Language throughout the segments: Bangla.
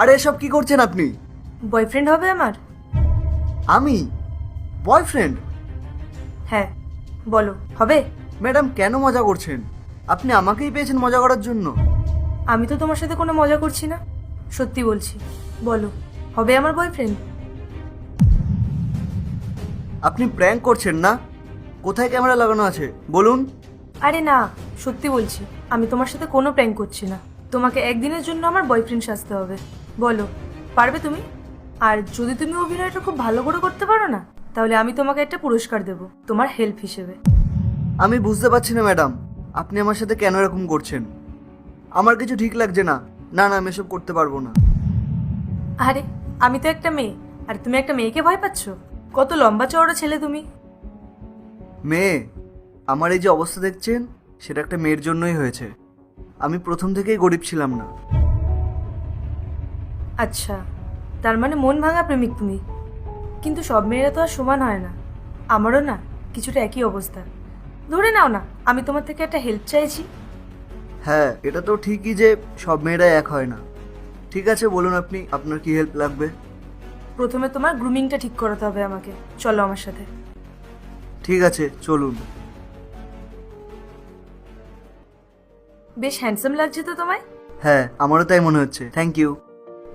আরে এসব কি করছেন আপনি? বয়ফ্রেন্ড হবে আমার? আমি? বয়ফ্রেন্ড হ্যাঁ বলো হবে? ম্যাডাম কেন মজা করছেন? আপনি আমাকেই পেয়েছেন মজা করার জন্য। আমি তো তোমার সাথে কোনো মজা করছি না। সত্যি বলছি বলো হবে আমার বয়ফ্রেন্ড আপনি প্র্যাঙ্ক করছেন না? কোথায় ক্যামেরা লাগানো আছে? বলুন। আরে না সত্যি বলছি আমি তোমার সাথে কোনো প্র্যাঙ্ক করছি না। তোমাকে একদিনের জন্য আমার বয়ফ্রেন্ড সাজতে হবে। বলো পারবে তুমি? আর যদি তুমি অভিনয়টা খুব ভালো করে করতে পারো না তাহলে আমি তোমাকে একটা পুরস্কার দেবো তোমার হেল্প হিসেবে। আমি বুঝতে পারছি না ম্যাডাম। আপনি আমার সাথে কেন এরকম করছেন? আমার কিছু ঠিক লাগছে না। না না আমি এসব করতে পারব না। আরে আমি তো একটা মেয়ে। আর তুমি একটা মেয়েকে ভয় পাচ্ছ? কত লম্বা চওড়া ছেলে তুমি। মেয়ে আমার এই যে অবস্থা দেখছেন সেটা একটা মেয়ের জন্যই হয়েছে। আমি প্রথম থেকেই গরিব ছিলাম না। আচ্ছা তার মানে মন ভাঙা প্রেমিক তুমি। কিন্তু সব মেয়েরা তো আর সমান হয় না। আমারও না কিছুটা একই অবস্থা। ধরে নাও না আমি তোমার থেকে একটা হেল্প চাইছি। হ্যাঁ এটা তো ঠিকই যে সব মেয়েরাই এক হয় না। ঠিক আছে বলুন আপনি আপনার কি হেল্প লাগবে? প্রথমে তোমার গ্রুমিংটা ঠিক করাতে হবে আমাকে। চলো আমার সাথে। ঠিক আছে চলুন। বেশ হ্যান্ডসাম লাগছে তো তোমায়? হ্যাঁ আমারও তাই মনে হচ্ছে। থ্যাংক ইউ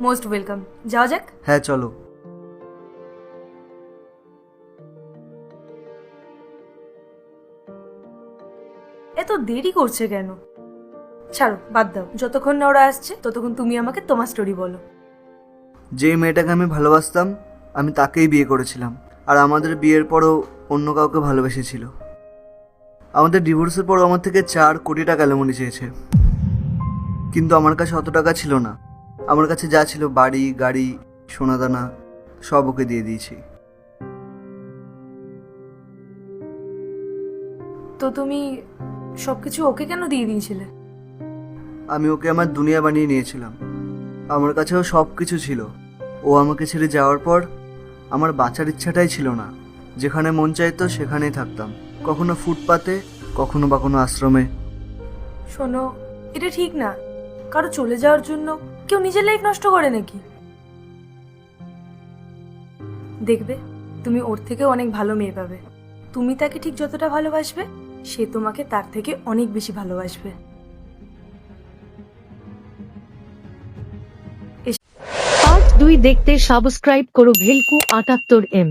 মোস্ট ওয়েলকাম যাও যাক। হ্যাঁ চলো। এত দেরি করছে কেন? ছাড়ো বাদ দাও। যতক্ষণ না ওরা আসছে ততক্ষণ তুমি আমাকে তোমার স্টোরি বলো। যে মেয়েটাকে আমি ভালোবাসতাম আমি তাকেই বিয়ে করেছিলাম। আর আমাদের বিয়ের পরও অন্য কাউকে ভালোবেসেছিল। আমাদের ডিভোর্সের পরও আমার থেকে চার কোটি টাকা অ্যালিমনি চেয়েছে। কিন্তু আমার কাছে অত টাকা ছিল না। আমার কাছে যা ছিল বাড়ি গাড়ি সোনাদানা সব ওকে দিয়ে দিয়েছি। তো তুমি সবকিছু ওকে কেন দিয়ে দিয়েছিলে? আমি ওকে আমার দুনিয়া বানিয়ে নিয়েছিলাম। আমার কাছেও সব কিছু ছিল। ও আমাকে ছেড়ে যাওয়ার পর আমার বাঁচার ইচ্ছাটাই ছিল না। যেখানে মন চাইতো সেখানেই থাকতাম। কখনো ফুটপাতে কখনো বা কোনো আশ্রমে। শোনো এটা ঠিক না। কারও চলে যাওয়ার জন্য কেউ নিজের লাইফ নষ্ট করে নাকি? দেখবে, তুমি ওর থেকে অনেক ভালো মেয়ে পাবে। তুমি তাকে ঠিক যতটা ভালোবাসবে, সে তোমাকে তার থেকে অনেক বেশি ভালোবাসবে। দুই দেখতে সাবস্ক্রাইব করো ভেলকু আটাত্তর এম।